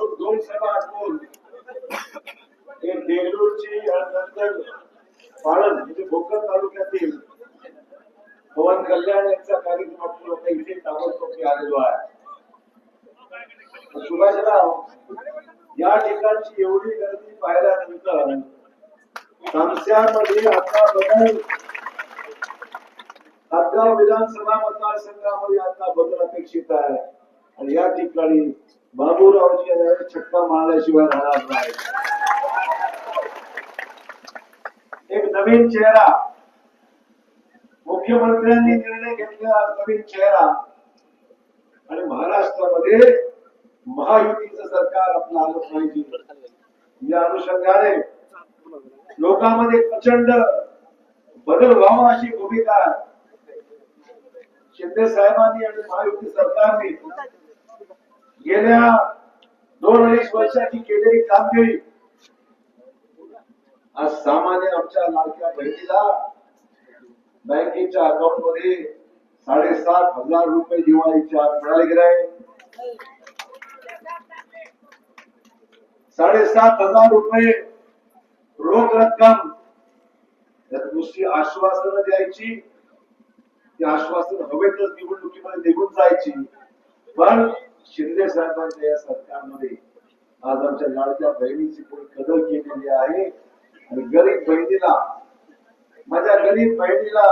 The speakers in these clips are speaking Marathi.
पासून दोन सभा आटवून हे देगलूरची नंतर पाळण म्हणजे भोकर तालुक्यातील पवन कल्याण यांचा कार्यक्रम आटवून होता इथे ताबडतोब आलेलो आहे. सुभाषराव या ठिकाणची एवढी गर्दी पाहिल्यानंतर तामस्यामध्ये आता बदल. तासगाव विधानसभा मतदारसंघामध्ये आता बदल अपेक्षित आहे. आणि या ठिकाणी बाबूरावजी यावेळी छक्का मारल्याशिवाय राहणार नाही. एक नवीन चेहरा. मुख्यमंत्र्यांनी निर्णय घेतलेला नवीन चेहरा. आणि महाराष्ट्रामध्ये महायुतीचं सरकार आपलं आलं पाहिजे. या अनुषंगाने लोकांमध्ये प्रचंड बदल व्हावा अशी भूमिका शिंदे साहेबांनी आणि महायुती सरकारने गेल्या दोन अडीच वर्षाची केलेली कामगिरी आज सामान्य आमच्या लाडक्या बहिणीला बँकेच्या अकाउंटमध्ये साडेसात हजार रुपये दिवाळीच्या आत मिळाले गेले साडेसात हजार रुपये रोख रक्कम त्यात नुसती आश्वासन द्यायची ती आश्वासन हवेतच निवडणुकीमध्ये निघून जायची. पण शिंदे साहेबांच्या या सरकारमध्ये आज आमच्या लाडक्या बहिणीची कोणी कदर केलेली आहे? आणि गरीब बहिणीला माझ्या गरीब बहिणीला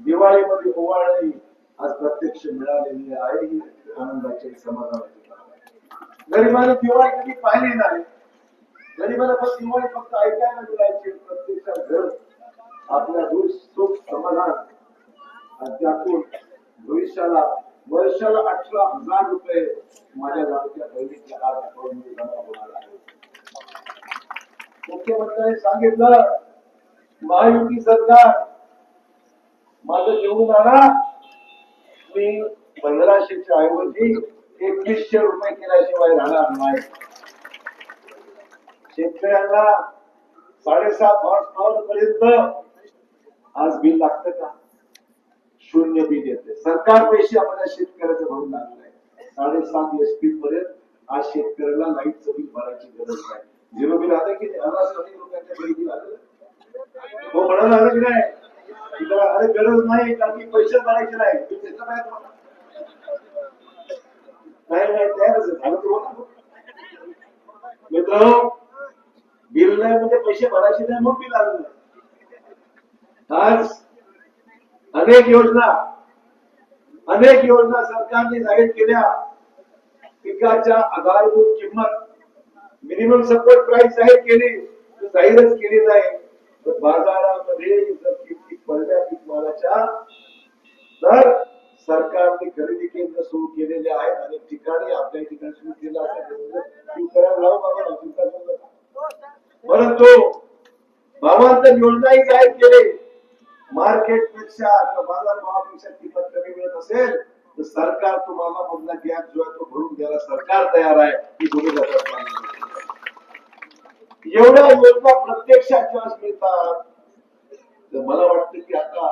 दिवाळीमध्ये ओवाळणी आज प्रत्यक्ष मिळालेली आहे ही आनंदाचे समाधान गरीबाने दिवाळी कधी पाहिली नाही. गरिबाला फक्त दिवाळी फक्त ऐकायला मिळायची प्रत्यक्षात घर आपल्या दूर सुख समाधान. त्यातून भविष्याला वर्षाला अठरा हजार रुपये माझ्या लाडक्या बहिणीच्या आज अकाउंटमध्ये जमा होणार आहे. मुख्यमंत्र्यांनी सांगितलं महायुती सरकार माझं निवडून आणा. मी पंधराशेच्या ऐवजी एकवीसशे रुपये केल्याशिवाय राहणार नाही. शेतकऱ्यांना साडेसात हॉर्स पॉवर पर्यंत आज बिल लागतं का? शून्य बिल येते सरकार पैसे आपल्या शेतकऱ्याचं भरून लागलं साडेसात एस पी पर्यंत आज शेतकऱ्याला लाईटचं बिल भरायची गरज नाही. झिरो बिल आलं की आला सगळी रुपयाच्या बिल बिल आलं हो म्हणायला आलं की नाही? हो, अरे गरज नाही कारण की पैसे भरायचे नाही. बिल नाही नाही तयारच झालं तर मित्र बिल नाही म्हणजे पैसे भरायचे नाही मग बिल आलं नाही आज अनेक योजना अनेक योजना सरकारने जाहीर केल्या. पिकाच्या आधारभूत किंमत मिनिमम सपोर्ट प्राइस जाहीर केली जाहीरच केली नाही. तर बाजारामध्ये जर किमती पडल्या पीक मालाच्या तर सरकारने खरेदी केंद्र सुरू केलेले आहेत अनेक ठिकाणी आपल्या ठिकाणी सुरू केलं असेल परंतु भावांतर योजनाही जाहीर केली. मार्केट पेक्षा किंवा बाज़ार भावापेक्षा किंमत कमी मिळत असेल, तर सरकार तुम्हाला मधला गॅप जो आहे तो भरून द्यायला सरकार तयार आहे, ही भूमिका एवढ्या योजना प्रत्यक्षात जेव्हा मिळतात. तर मला वाटतं की आता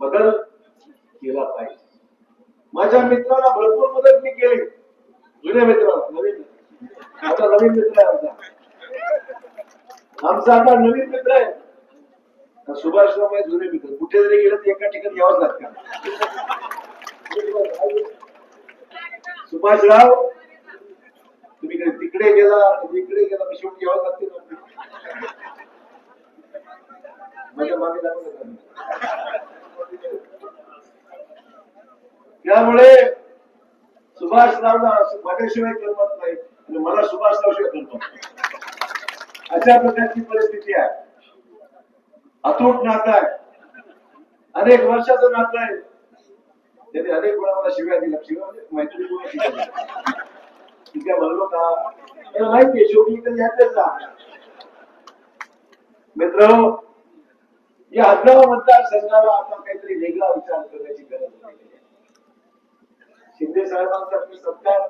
बदल केला पाहिजे. माझ्या मित्राला भरपूर मदत मी केली. जुन्या मित्राला नवीन. आता नवीन मित्र आहे आमचा. आमचा आता नवीन मित्र आहे. सुभाषराव आहे जुने मित्र कुठे जरी गेलं तर एका ठिकाणी यावंच लागतं. सुभाषराव तुम्ही तिकडे गेला इकडे गेला मी शेवटी यावं लागते माझ्या मागे त्यामुळे सुभाषरावला माझ्याशिवाय करमत नाही. आणि मला सुभाषरावशिवाय करमत अशा प्रकारची परिस्थिती आहे. अतूट नातं आहे अनेक वर्षाचं नातं आहे त्याने अनेक वेळा शिव्या दिल्या. शिव्या म्हणजे मैत्री शिव्या ठीक आहे म्हणलो का? त्याला माहिती आहे शेवटी इकडे यायचंच जा. मित्र या हदगाव मतदारसंघाला आपण काहीतरी वेगळा विचार करण्याची गरज नाही. शिंदे साहेबांसारखी सरकार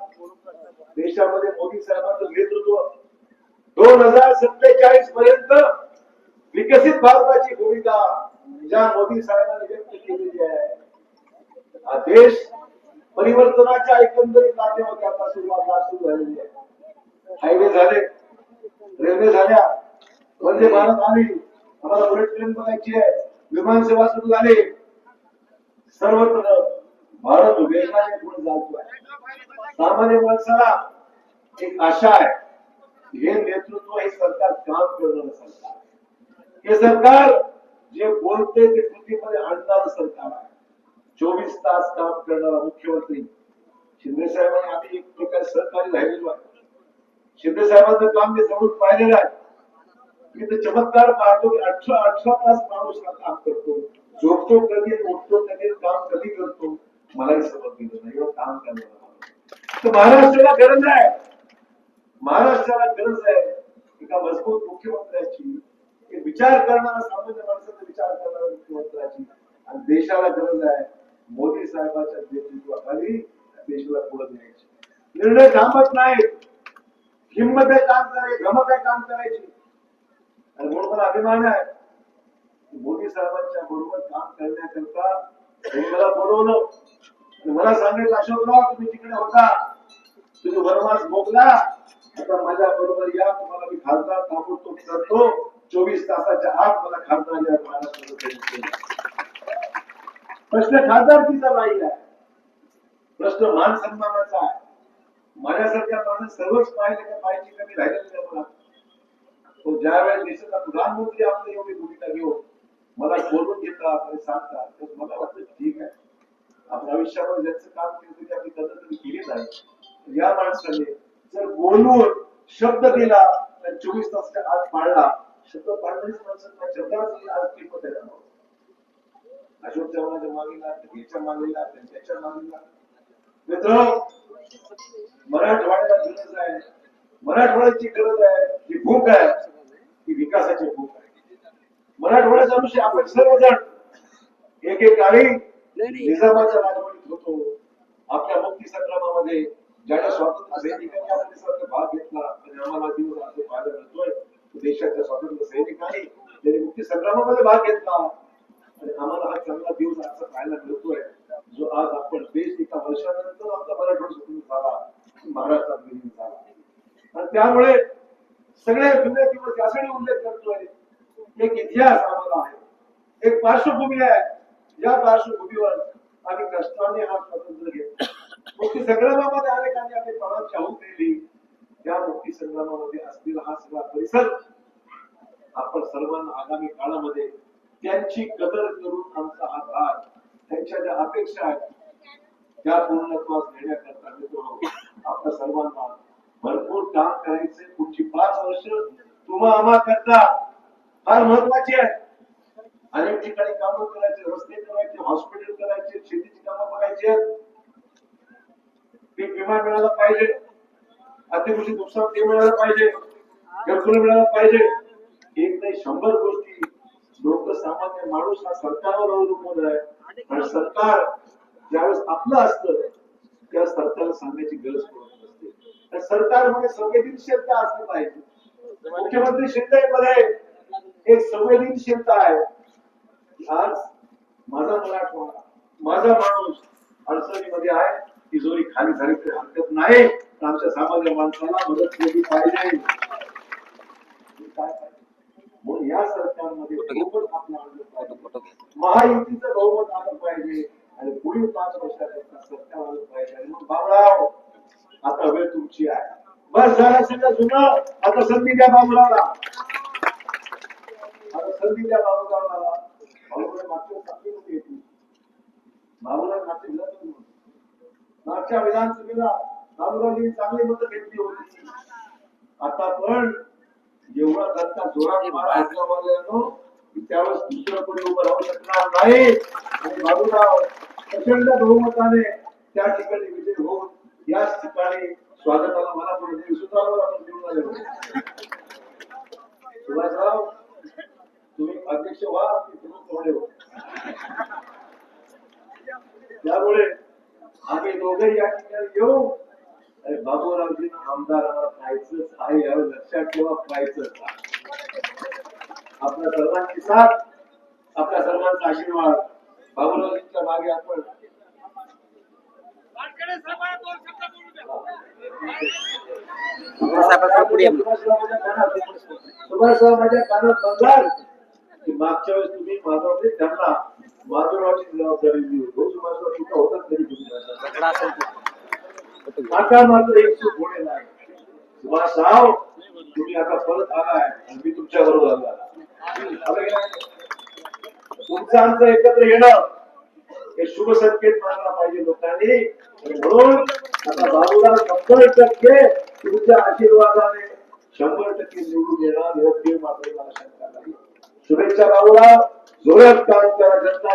देशामध्ये मोदी साहेबांचं नेतृत्व दोन हजार सत्तेचाळीस पर्यंत विकसित भारताची भूमिका ज्या मोदी साहेबांनी व्यक्त केलेली आहे. हा देश परिवर्तनाच्या एकंदरीत नाट्यामध्ये सुरुवात सुरू झालेली आहे. हायवे झाले रेल्वे झाल्या वंदे भारत आली आम्हाला बुलेट ट्रेन बघायची आहे. विमान सेवा सुरू झाली. सर्वत्र भारत वेगाने पुढे जातोय सामान्य माणसाला एक आशा आहे हे नेतृत्व हे सरकार काम करणार सरकार हे सरकार जे बोलते ते कृतीमध्ये आणणारं सरकार आहे चोवीस तास काम करणारा मुख्यमंत्री। शिंदे साहेबांनी आम्ही एक प्रकारे सहकारी राहिलेलो आहे शिंदे साहेबांचं काम मी जवळून पाहिलेलं आहे, मी तर चमत्कार पाहतो की अठरा अठरा तास माणूस हा काम करतो. झोपतो कधी, उठतो कधी, काम कधी करतो, मलाही समज दिलं नाही. एवढं काम करणार तर महाराष्ट्राला गरज आहे. महाराष्ट्राला गरज आहे. एका मज़बूत मुख्यमंत्र्याची एक विचार करणारा सामान्य माणसाचा विचार करणारा मुख्यमंत्र्याची. आणि देशाला गरज आहे मोदी साहेबांच्या नेतृत्वाखाली देशाला पुढे न्यायची. निर्णय थांबत नाहीत. हिंमत आहे काम करायची गमत आहे काम करायची. आणि म्हणून मला अभिमान आहे मोदी साहेबांच्या बरोबर काम करण्याकरता मला बोलवलं. आणि मला सांगितलं अशोकराव तुम्ही तिकडे होता. तुम्ही वनवास भोगला. आता माझ्या बरोबर या तुम्हाला मी खासदार ताबडतोब करतो. चोवीस तासाच्या आत मला खासदार या प्रश्न खासदारकीचा नाही आहे. प्रश्न मान सन्मानाचा आहे. माझ्यासारख्या माणूस सर्वच पाहिजे का पाहिजे कमी राहिलेलं नाही मला? तो ज्या वेळेस देशाचा प्रधानमंत्री आपली एवढी भूमिका घेऊन मला बोलून घेतात आणि सांगतात तर मला वाटतं ठीक आहे. आपण आयुष्यामध्ये ज्यांचं काम केलं ते आपली कदर तरी केली नाही. या माणसाने जर बोलून शब्द दिला तर चोवीस तासाच्या आत पाळला शब्द पाळणारीच माणसं शब्दाच आज किंमत आहे ना. अशोक चव्हाणाच्या त्यांच्या मित्र मराठवाड्याला गरज आहे मराठवाड्याची गरज आहे ही भूक आहे ही विकासाची भूक आहे मराठवाड्याचा विषय आपण सर्वजण एकेकाळी निजामाच्या राजवटीत होतो आपल्या मुक्ती संग्रामामध्ये ज्याच्या स्वातंत्र्य सैनिकांनी भाग घेतला आणि आम्हाला दिवस आज पाहायला मिळतोय तो देशाच्या स्वातंत्र्य सैनिकांनी त्यांनी मुक्ती संग्रामामध्ये भाग घेतला आणि आम्हाला हा। चांगला दिवस आजचा पाहायला मिळतोय जो आज आपण देश एका वर्षानंतर आपला मराठवाडा स्वतंत्र झाला महाराष्ट्रात विलीन झाला आणि त्यामुळे सगळे जुने दिवस यासाठी उल्लेख करतोय एक इतिहास आम्हाला आहे एक पार्श्वभूमी आहे या पार्श्वभूमीवर आम्ही कष्टाने हा स्वातंत्र्य घेतला मुक्ती संग्रामामध्ये अनेकांनी आपली प्राणांची आहुत दिली त्या मुक्ती संग्रामामध्ये असलेला हा सगळा परिसर आपण सर्वांना आगामी काळामध्ये त्यांची कदर करून आमचा हा भाग त्यांच्या ज्या अपेक्षा आहेत त्या पूर्णत्वास नेण्याकरता मित्रांनो, आपल्या सर्वांना भरपूर काम करायचे पुढची पाच वर्ष तुम्हा आम्हा करता फार महत्वाची आहे. अनेक ठिकाणी काम करायचे रस्ते करायचे हॉस्पिटल करायचे शेतीची कामं बघायची. आहेत पीक विमा मिळाला पाहिजे. अतिवृष्टी नुकसान ते मिळालं पाहिजे. घरकुल मिळालं पाहिजे. एक नाही शंभर गोष्टी. लोक सामान्य माणूस हा सरकारवर अवलंबून आहे. आणि सरकार ज्यावेळेस आपलं असतं त्या सरकारला सांगण्याची गरज पडत नसते. सरकारमध्ये संवेदनशीलता असली पाहिजे. मुख्यमंत्री शिंदे एक संवेदनशीलता आहे. आज माझा मराठवाडा माझा माणूस अडचणीमध्ये आहे. तिजोरी खाली झाली तरी हरकत नाही. आमच्या सामान्य माणसाला मदत केली पाहिजे? म्हणून या सरकारमध्ये महायुतीचं बहुमत आलं पाहिजे आणि पुढील पाच वर्षाकरता सरकार आलं पाहिजे. आणि मग बाबराव आता वेळ तुमची आहे. बस झालं सगळं जुनं. आता संधी द्या बाबुरावला. आता संधी द्या बाबुरावला. बाबुराव मागच्या बाबुराव मागच्या विधानसभेला चांगली मतं घेतली होती. आता पण जेवढा धक्का जोरात मारा त्यावेळेस दुसरं कोणी उभं राहू शकणार नाही. आणि बाबूराव प्रचंड बहुमताने त्या ठिकाणी विजय होऊन याच ठिकाणी स्वागताला मला पण सुद्धा आपण निवडून आले होते. सुभाषराव तुम्ही अध्यक्ष व्हा मी तुम्ही कोरडे हो त्यामुळे आम्ही दोघे या ठिकाणी येऊ. अरे बाबूरावजी आमदार आम्हाला पाहायचंच आहे यावर लक्षात ठेवा पाहायचंच आहे. आपल्या सर्वांची साथ आपल्या सर्वांचा आशीर्वाद. बाबूरावजींच्या मागे आपण कानात बंगाल. की मागच्या वेळेस तुम्ही माधवने त्यांना माधवरावची जबाबदारी दिली. होती सुभाषराव होतात तरी तुम्ही. आता मात्र एक चूक होणे नाही सुभाषराव तुम्ही आता परत आलाय आणि मी तुमच्या बरोबर आला? तुमचं आमचं एकत्र येणं हे शुभ संकेत मानला पाहिजे लोकांनी. म्हणून आता बाबूला शंभर टक्के तुमच्या आशीर्वादाने शंभर टक्के निवडून येणार योग्य मात्र मला शंका नाही. शुभेच्छा बाबूला. जोरात काम करा जनता